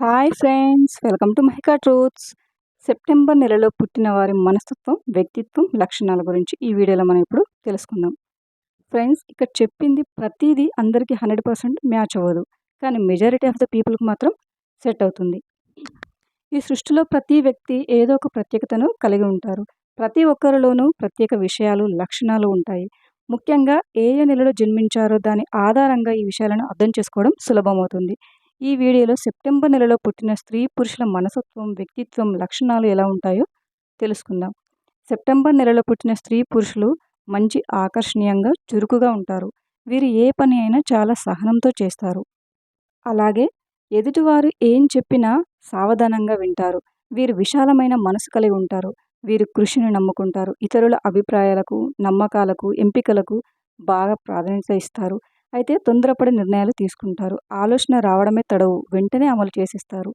Hi friends welcome to Mahika truths. September నెలలో పుట్టిన వారి మనస్తత్వం వ్యక్తిత్వం లక్షణాల గురించి ఈ వీడియోలో మనం ఇప్పుడు తెలుసుకుందాం. ఫ్రెండ్స్ ఇక్కడ చెప్పింది ప్రతిదీ అందరికీ హండ్రెడ్ పర్సెంట్ మ్యాచ్ అవ్వదు. కానీ మెజారిటీ ఆఫ్ ద పీపుల్కి మాత్రం సెట్ అవుతుంది. ఈ సృష్టిలో ప్రతి వ్యక్తి ఏదో ఒక ప్రత్యేకతను కలిగి ఉంటారు. ప్రతి ఒక్కరిలోనూ ప్రత్యేక విషయాలు లక్షణాలు ఉంటాయి. ముఖ్యంగా ఏ ఏ నెలలో జన్మించారో దాని ఆధారంగా ఈ విషయాలను అర్థం చేసుకోవడం సులభమవుతుంది. ఈ వీడియోలో సెప్టెంబర్ నెలలో పుట్టిన స్త్రీ పురుషుల మనసత్వం వ్యక్తిత్వం లక్షణాలు ఎలా ఉంటాయో తెలుసుకుందాం. సెప్టెంబర్ నెలలో పుట్టిన స్త్రీ పురుషులు మంచి ఆకర్షణీయంగా చురుకుగా ఉంటారు. వీరు ఏ పని అయినా చాలా సహనంతో చేస్తారు. అలాగే ఎదుటివారు ఏం చెప్పినా సావధానంగా వింటారు. వీరు విశాలమైన మనసు కలిగి ఉంటారు. వీరు కృషిని నమ్ముకుంటారు. ఇతరుల అభిప్రాయాలకు నమ్మకాలకు ఎంపికలకు బాగా ప్రాధాన్యత ఇస్తారు. అయితే తొందరపడి నిర్ణయాలు తీసుకుంటారు. ఆలోచన రావడమే తడవు. వెంటనే అమలు చేసిస్తారు.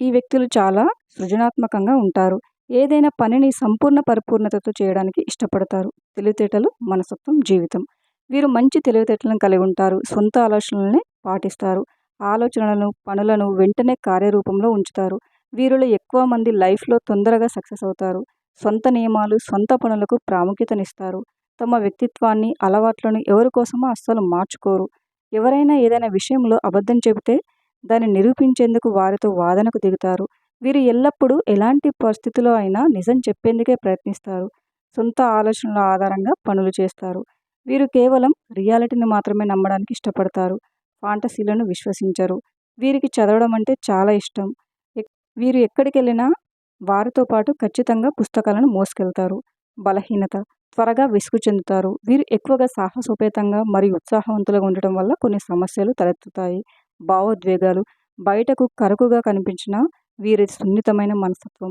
ఈ వ్యక్తులు చాలా సృజనాత్మకంగా ఉంటారు. ఏదైనా పనిని సంపూర్ణ పరిపూర్ణతతో చేయడానికి ఇష్టపడతారు. తెలివితేటలు మనసత్వం జీవితం. వీరు మంచి తెలివితేటలను కలిగి ఉంటారు. సొంత ఆలోచనలనే పాటిస్తారు. ఆలోచనలను పనులను వెంటనే కార్యరూపంలో ఉంచుతారు. వీరిలో ఎక్కువ మంది లైఫ్లో తొందరగా సక్సెస్ అవుతారు. సొంత నియమాలు సొంత పనులకు ప్రాముఖ్యతనిస్తారు. తమ వ్యక్తిత్వాన్ని అలవాట్లను ఎవరి కోసమో అస్సలు మార్చుకోరు. ఎవరైనా ఏదైనా విషయంలో అబద్ధం చెబితే దాన్ని నిరూపించేందుకు వారితో వాదనకు దిగుతారు. వీరు ఎల్లప్పుడూ ఎలాంటి పరిస్థితిలో అయినా నిజం చెప్పేందుకే ప్రయత్నిస్తారు. సొంత ఆలోచనల ఆధారంగా పనులు చేస్తారు. వీరు కేవలం రియాలిటీని మాత్రమే నమ్మడానికి ఇష్టపడతారు. ఫాంటసీలను విశ్వసించరు. వీరికి చదవడం అంటే చాలా ఇష్టం. వీరు ఎక్కడికి వెళ్ళినా వారితో పాటు ఖచ్చితంగా పుస్తకాలను మోసుకెళ్తారు. బలహీనత త్వరగా విసుగు చెందుతారు. వీరు ఎక్కువగా సాహసోపేతంగా మరియు ఉత్సాహవంతులుగా ఉండటం వల్ల కొన్ని సమస్యలు తలెత్తుతాయి. భావోద్వేగాలు బయటకు కరుకుగా కనిపించిన వీరి సున్నితమైన మనస్తత్వం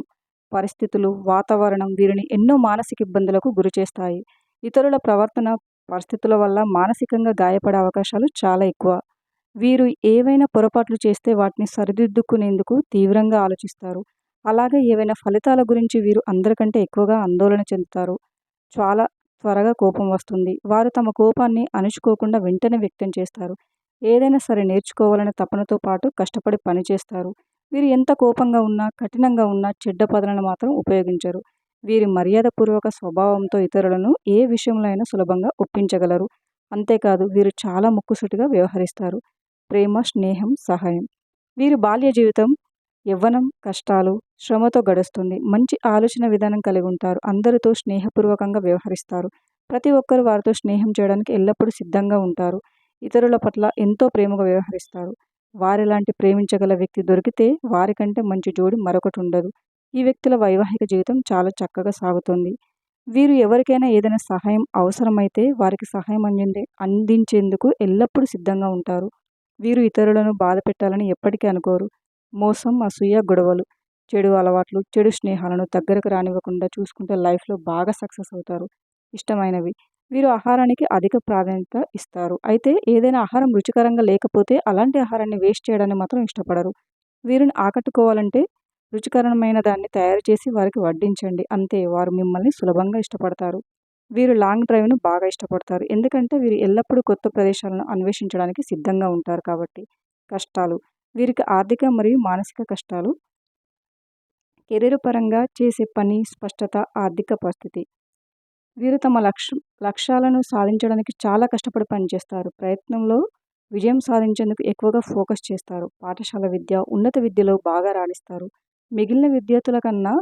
పరిస్థితులు వాతావరణం వీరిని ఎన్నో మానసిక ఇబ్బందులకు గురిచేస్తాయి ఇతరుల ప్రవర్తన పరిస్థితుల వల్ల మానసికంగా గాయపడే అవకాశాలు చాలా ఎక్కువ. వీరు ఏవైనా పొరపాట్లు చేస్తే వాటిని సరిదిద్దుకునేందుకు తీవ్రంగా ఆలోచిస్తారు. అలాగే ఏవైనా ఫలితాల గురించి వీరు అందరికంటే ఎక్కువగా ఆందోళన చెందుతారు. చాలా త్వరగా కోపం వస్తుంది. వారు తమ కోపాన్ని అణుచుకోకుండా వెంటనే వ్యక్తం చేస్తారు. ఏదైనా సరే నేర్చుకోవాలనే తపనతో పాటు కష్టపడి పనిచేస్తారు వీరు ఎంత కోపంగా ఉన్నా కఠినంగా ఉన్నా చెడ్డ పదలను మాత్రం ఉపయోగించరు. వీరి మర్యాదపూర్వక స్వభావంతో ఇతరులను ఏ విషయంలో అయినా సులభంగా ఒప్పించగలరు. అంతేకాదు వీరు చాలా ముక్కుసుటిగా వ్యవహరిస్తారు. ప్రేమ స్నేహం సహాయం. వీరి బాల్య జీవితం యవ్వనం కష్టాలు శ్రమతో గడుస్తుంది. మంచి ఆలోచన విధానం కలిగి ఉంటారు. అందరితో స్నేహపూర్వకంగా వ్యవహరిస్తారు. ప్రతి ఒక్కరు వారితో స్నేహం చేయడానికి ఎల్లప్పుడూ సిద్ధంగా ఉంటారు. ఇతరుల పట్ల ఎంతో ప్రేమగా వ్యవహరిస్తారు. వారిలాంటి ప్రేమించగల వ్యక్తి దొరికితే వారికంటే మంచి జోడి మరొకటి ఉండదు. ఈ వ్యక్తుల వైవాహిక జీవితం చాలా చక్కగా సాగుతుంది. వీరు ఎవరికైనా ఏదైనా సహాయం అవసరమైతే వారికి సహాయం అందింది అందించేందుకు ఎల్లప్పుడూ సిద్ధంగా ఉంటారు. వీరు ఇతరులను బాధ పెట్టాలని ఎప్పటికీ అనుకోరు. మోసం అసూయ గొడవలు చెడు అలవాట్లు చెడు స్నేహాలను దగ్గరకు రానివ్వకుండా చూసుకుంటే లైఫ్లో బాగా సక్సెస్ అవుతారు. ఇష్టమైనవి. వీరు ఆహారానికి అధిక ప్రాధాన్యత ఇస్తారు. అయితే ఏదైనా ఆహారం రుచికరంగా లేకపోతే అలాంటి ఆహారాన్ని వేస్ట్ చేయడాన్ని మాత్రం ఇష్టపడరు. వీరిని ఆకట్టుకోవాలంటే రుచికరమైన దాన్ని తయారు చేసి వారికి వడ్డించండి. అంతే వారు మిమ్మల్ని సులభంగా ఇష్టపడతారు. వీరు లాంగ్ డ్రైవ్ను బాగా ఇష్టపడతారు. ఎందుకంటే వీరు ఎల్లప్పుడూ కొత్త ప్రదేశాలను అన్వేషించడానికి సిద్ధంగా ఉంటారు కాబట్టి. కష్టాలు వీరికి ఆర్థిక మరియు మానసిక కష్టాలు కెరీర్ పరంగా చేసే పని స్పష్టత ఆర్థిక పరిస్థితి. వీరు తమ లక్ష లక్ష్యాలను సాధించడానికి చాలా కష్టపడి పనిచేస్తారు. ప్రయత్నంలో విజయం సాధించేందుకు ఎక్కువగా ఫోకస్ చేస్తారు. పాఠశాల విద్య ఉన్నత విద్యలో బాగా రాణిస్తారు. మిగిలిన విద్యార్థుల కన్నా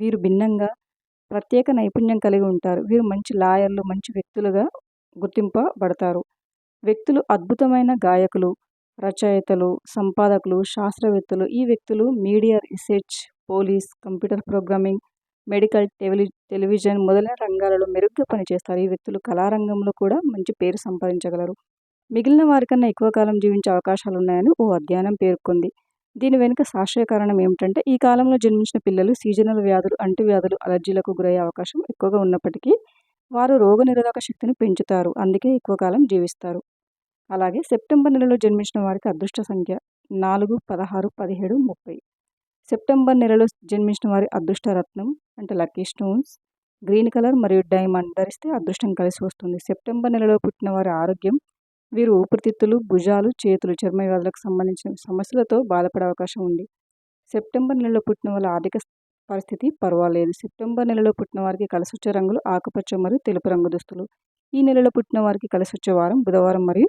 వీరు భిన్నంగా ప్రత్యేక నైపుణ్యం కలిగి ఉంటారు. వీరు మంచి లాయర్లు మంచి వ్యక్తులుగా గుర్తింపబడతారు. వ్యక్తులు అద్భుతమైన గాయకులు రచయితలు సంపాదకులు శాస్త్రవేత్తలు ఈ వ్యక్తులు media research police computer programming medical tele television మొదలైన రంగాలలో మెరుగ్గా పనిచేస్తారు. ఈ వ్యక్తులు కళారంగంలో కూడా మంచి పేరు సంపాదించగలరు. మిగిలిన వారికన్నా ఎక్కువ కాలం జీవించే అవకాశాలు ఉన్నాయని ఓ అధ్యయనం పేర్కొంది. దీని వెనుక శాస్త్రీయ కారణం ఏమిటంటే ఈ కాలంలో జన్మించిన పిల్లలు సీజనల్ వ్యాధులు అంటువ్యాధులు అలర్జీలకు గురయ్యే అవకాశం ఎక్కువగా ఉన్నప్పటికీ వారు రోగనిరోధక శక్తిని పెంచుతారు. అందుకే ఎక్కువ కాలం జీవిస్తారు. అలాగే సెప్టెంబర్ నెలలో జన్మించిన వారికి అదృష్ట సంఖ్య నాలుగు పదహారు పదిహేడు ముప్పై. సెప్టెంబర్ నెలలో జన్మించిన వారి అదృష్ట రత్నం అంటే లక్కీ స్టోన్స్. గ్రీన్ కలర్ మరియు డైమండ్ ధరిస్తే అదృష్టం కలిసి వస్తుంది. సెప్టెంబర్ నెలలో పుట్టిన వారి ఆరోగ్యం వీరు ఊపిరితిత్తులు భుజాలు చేతులు చర్మ వ్యాధులకు సంబంధించిన సమస్యలతో బాధపడే అవకాశం ఉంది. సెప్టెంబర్ నెలలో పుట్టిన వాళ్ళ ఆర్థిక పరిస్థితి పర్వాలేదు. సెప్టెంబర్ నెలలో పుట్టిన వారికి కలిసొచ్చే రంగులు ఆకుపచ్చ మరియు తెలుపు రంగు దుస్తులు ఈ నెలలో పుట్టిన వారికి కలిసొచ్చే వారం బుధవారం మరియు